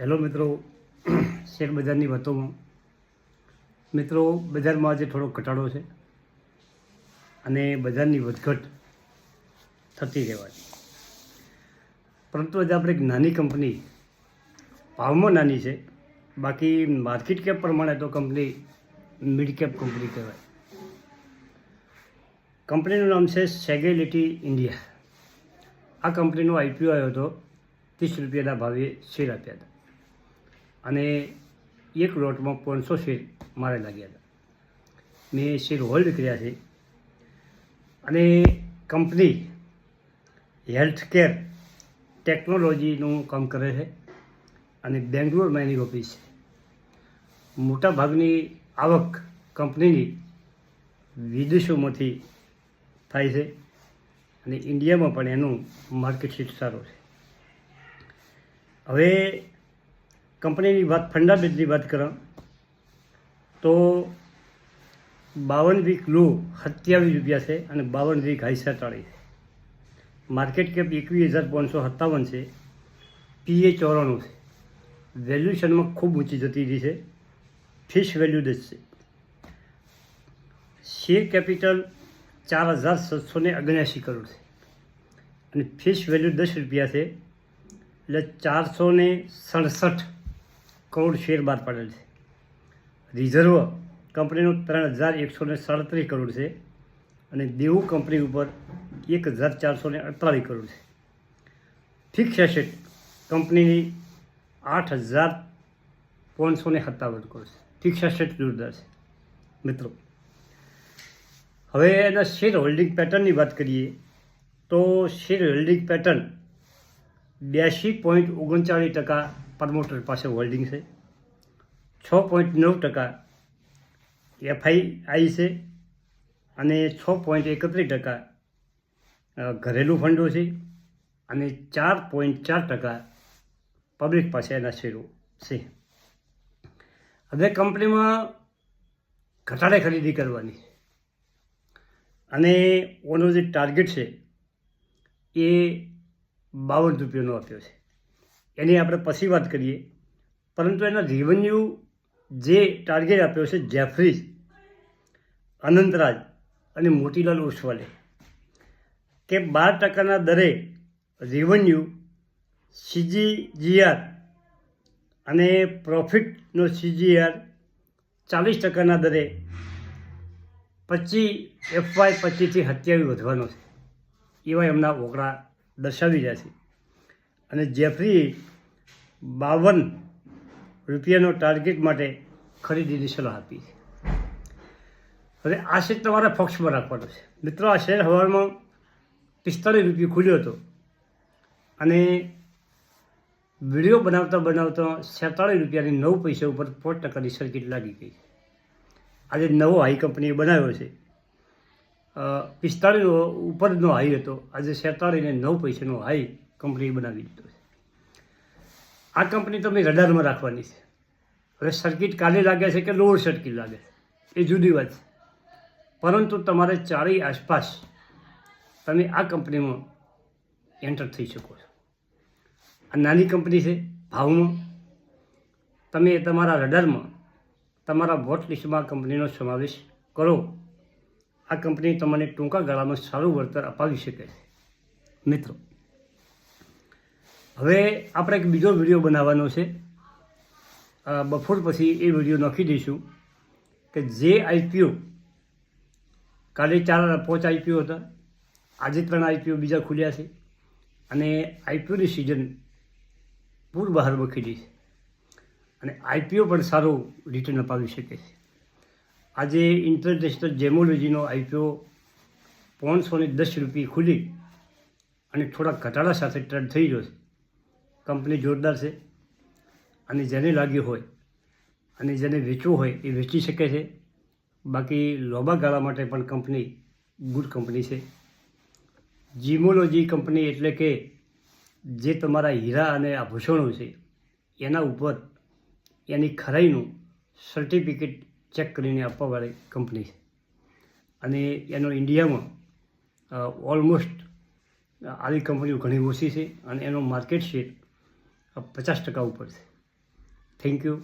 Hello મિત્રો, share બજારની વાતોમાં મિત્રો, બજારમાં આજે થોડો ઘટાડો છે અને બજારની વધઘટ થતી રહેવાની પરંતુ આજે આપણે એક નાની કંપની, ભાવમાં નાની છે, બાકી માર્કેટ કેપ પ્રમાણે તો કંપની મિડ કેપ કંપની કહેવાય. કંપનીનું નામ છે સેગેલિટી ઇન્ડિયા. આ કંપનીનો આઈપીઓ આવ્યો હતો, ત્રીસ રૂપિયાના ભાવે શેર આપ્યા હતા. અને એક લોટમાં પાંચસો શેર મારે લાગ્યા હતા. મેં શેર હોલ્ડ કર્યા છે. અને કંપની હેલ્થ કેર ટેકનોલોજીનું કામ કરે છે અને બેંગ્લોરમાં એની ઓફિસ છે. મોટા ભાગની આવક કંપનીની વિદેશોમાંથી થાય છે અને ઇન્ડિયામાં પણ એનું માર્કેટ શીટ સારો છે. હવે કંપનીની વાત ફંડામેન્ટની વાત કਰਾਂ તો બાવન વીક લો, સત્યાવીસ રૂપિયા છે અને બાવન વીક હાઈ સત્તાળીસ માર્કેટ કેપ એકવીસ હજાર પાંચસો સત્તાવન છે પીએ ચોરાણું છે. વેલ્યુશનમાં ખૂબ ઊંચી જતી રહી છે, ફિશ વેલ્યુ દસ છે. શેર કેપિટલ ચાર હજાર સાતસો ને અગ્યાસી કરોડ છે. અને ફિશ વેલ્યુ દસ રૂપિયા છે, એટલે ચારસો ને સડસઠ કરોડ શેર બહાર પાડેલ છે. રિઝર્વ કંપનીનું ત્રણ હજાર એકસો ને સાડત્રીસ કરોડ છે અને દેવું કંપની ઉપર એક હજાર ચારસો ને અડતાલીસ કરોડ છે. ફિક્સ એસેટ કંપનીની આઠ હજાર પાંચસો ને સત્તાવન કરોડ છે. ફિક્સ એસેટ જોરદાર છે. મિત્રો, હવે એના શેર હોલ્ડિંગ પેટર્નની વાત કરીએ તો શેર હોલ્ડિંગ પેટર્ન બ્યાસી પોઈન્ટ ઓગણચાળીસ ટકા પ્રમોટર પાસે હોલ્ડિંગ છે. છ પોઈન્ટ નવ ટકા એફઆઈઆઈ છે અને છ પોઈન્ટ એકત્રીસ ટકા ઘરેલું ફંડો છે અને ચાર પોઈન્ટ ચાર ટકા પબ્લિક પાસે એના શેરો છે. હવે કંપનીમાં ઘટાડે ખરીદી કરવાની અને ઓનો જે ટાર્ગેટ છે એ બાવન રૂપિયાનો આપ્યો છે. એની આપણે પછી વાત કરીએ. પરંતુ એના રેવન્યુ જે ટાર્ગેટ આપ્યો છે જેફરીઝ અનંતરાજ અને મોતીલાલ ઓસવાલે, કે બાર ટકાના દરે રેવન્યુ સીજીજીઆર અને પ્રોફિટનો સીજીઆર ચાલીસ ટકાના દરે પચીસ એફવાય પચીસથી હત્યાવી વધવાનો છે. એવા એમના ઓકળા દર્શાવી રહ્યા છે. અને જેફરી બાવન રૂપિયાનો ટાર્ગેટ માટે ખરીદીની સલાહ આપી છે. હવે આ શેર તમારે ફોક્સમાં રાખવાનો છે. મિત્રો, આ શેર હવારમાં પિસ્તાળીસ રૂપિયા ખુલ્યો હતો. અને વીડિયો બનાવતા બનાવતા સેતાળીસ રૂપિયાની નવ પૈસા ઉપર પાંચ ટકાની સર્કિટ લાગી ગઈ આજે નવો હાઈ કંપનીએ બનાવ્યો છે. પિસ્તાળીસ ઉપરનો હાઈ હતો. આજે સેતાળીને નવ પૈસાનો હાઈ કંપનીએ બનાવી દીધો છે. આ કંપની તમે રડારમાં રાખવાની છે. હવે સર્કિટ કાલે લાગે છે કે લોઅર સર્કિટ લાગે છે? એ જુદી વાત છે. પરંતુ તમારે ચારેય આસપાસ તમે આ કંપનીમાં એન્ટર થઈ શકો છો. આ નાની કંપની છે ભાવમાં તમે તમારા રડારમાં તમારા વોટ લિસ્ટમાં કંપનીનો સમાવેશ કરો. આ કંપની તમને ટૂંકા ગાળામાં સારું વળતર અપાવી શકે છે. મિત્રો, હવે આપણે એક બીજો વીડિયો બનાવવાનો છે. બફોર પછી એ વીડિયો નાખી દઈશું કે જે આઈપીઓ કાલે ચાર પાંચ આઈપીઓ હતા, આજે ત્રણ આઈપીઓ બીજા ખુલ્યા છે અને આઈપીઓની સિઝન પૂર બહાર વખી છે. અને આઈપીઓ પણ સારું રિટર્ન અપાવી શકે છે. આજે ઇન્ટરનેશનલ જેમોલોજીનો આઈપીઓ પોણસો ને દસ રૂપિયા ખુલી અને થોડા ઘટાડા સાથે ટ્રેડ થઈ ગયો છે. કંપની જોરદાર છે અને જેને લાગ્યું હોય અને જેને વેચવું હોય એ વેચી શકે છે. બાકી લોબા ગાળા માટે પણ કંપની ગુડ કંપની છે. જીમોલોજી કંપની એટલે કે જે તમારા હીરા અને આભૂષણો છે, એના ઉપર એની ખરાઈનું સર્ટિફિકેટ ચેક કરીને આપવાવાળી કંપની. છે અને એનો ઇન્ડિયામાં ઓલમોસ્ટ આવી કંપનીઓ ઘણી ઓછી છે અને એનો માર્કેટ શેર પચાસ ટકા ઉપર છે. Thank you.